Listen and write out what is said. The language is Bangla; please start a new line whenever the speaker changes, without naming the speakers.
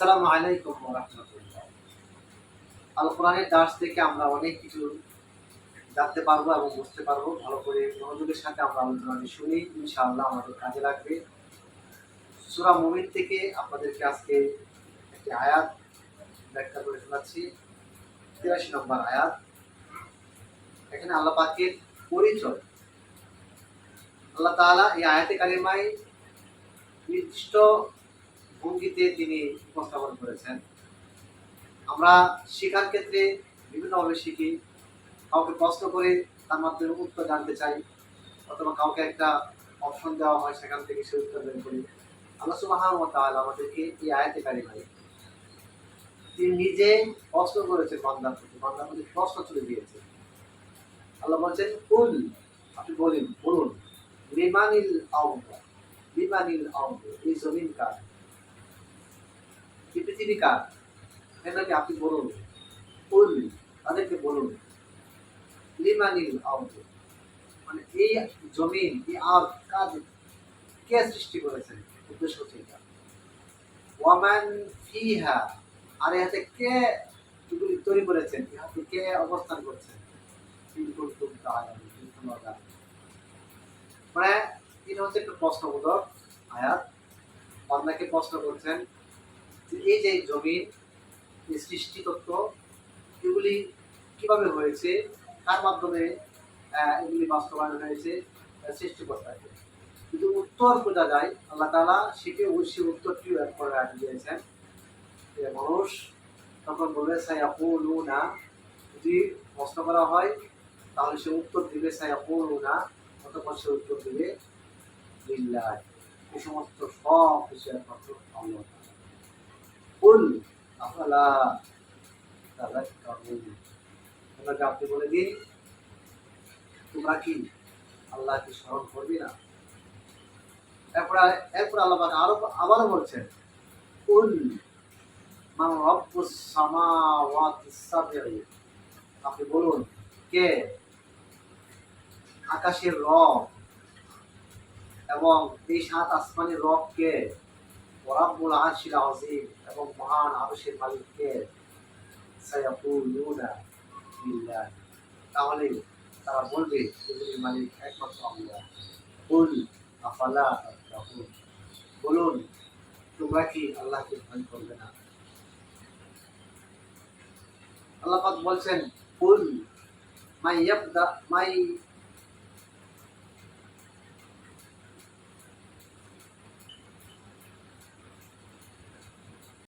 আসসালামু আলাইকুম রহমতুল্লাহ। আল কোরআনের দাস থেকে আমরা অনেক কিছু জানতে পারব এবং বুঝতে পারব। ভালো করে মনোযোগের সাথে আমরা আলোচনাটি শুনি। ইনশাআল্লাহ আমাদের কাজে লাগবে। সুরা মুমিন থেকে আপনাদেরকে আজকে একটি আয়াত ব্যাখ্যা করে শোনাচ্ছি। তিরাশি নম্বর আয়াত। এখানে আল্লাহ পাকের পরিচয়। আল্লাহ তাআলা এই আয়াতে কারিমায় নির্দিষ্ট ভঙ্গিতে তিনি উপস্থাপন করেছেন। আমরা শেখার ক্ষেত্রে বিভিন্নভাবে শিখি। কাউকে প্রশ্ন করে তার মাধ্যমে উত্তর জানতে চাই অথবা কাউকে একটা অপশন দেওয়া হয়, সেখান থেকে সে উত্তর বের করি। আল্লাহ সুবাহান ও তাআলা আমাদেরকে এই আয়াতে কারি হয় তিনি নিজে প্রশ্ন করেছেন বান্দার প্রতি। বান্দার প্রতি প্রশ্ন তুলে দিয়েছে আল্লাহ বলছেন, কুল আপনি বলেন, বলুন, লিমানিল আউদা লিমানিল আউদা, এই জমিন কার এই পৃথিবী কার? এনাকে আপনি বলুন। কুল তাদেরকে বলুন। লিমানিল আউদা মানে এই জমিন, এই আর কাজ কে সৃষ্টি করেছেন উদ্দেশ্য হচ্ছে এটা। ওয়ামান ফিহা, আর এহাতে কে এগুলি তৈরি করেছেন? ইহাতে কে অবস্থান করছেন? কিন্তু। মানে এটা হচ্ছে একটা প্রশ্নবোধক আয়াত। বান্দাকে প্রশ্ন করছেন এই যে জমিন এই সৃষ্টি তত্ত্ব এগুলি কীভাবে হয়েছে? কার মাধ্যমে এগুলি বাস্তবায়ন হয়েছে? সৃষ্টিকর্তাকে কিন্তু উত্তর খোঁজা যায়, আল্লাহ তালা সেটি অবশ্যই উত্তরটিও এক করে রাখি দিয়েছেন। যে মানুষ তখন বলবে আপু না যদি প্রশ্ন করা হয়, তাহলে সে উত্তর দিবে আপু না অতপর সে উত্তর দিবে, লিল্লাহ। এই সমস্ত সব কিছু একমাত্র আল্লাহ। কুল আফালা আপনি বলে দিন, তোমরা কি আল্লাহকে স্মরণ করবি না? আল্লাহ আরও, আবারও বলছেন, কুল মান রব্বুস সামাওয়াতিস সাব'i আপনি বলুন, কে? আকাশের রব এবং এই সাত আসমানের রব কে? ওরাব্বুল আরশিল আযীম এবং মহান আরশের মালিক কে সায়াকুলুনা বিল্লাহ। তাহলে তারা বলবে, এগুলির মালিক একমাত্র আল্লাহ। কুল আফালা তাত্তাকুন বলুন, তোমরা কি আল্লাহকে ভয় করবে না? আল্লাহ পাক বলছেন, কুল মাই ইয়াবদা, মাই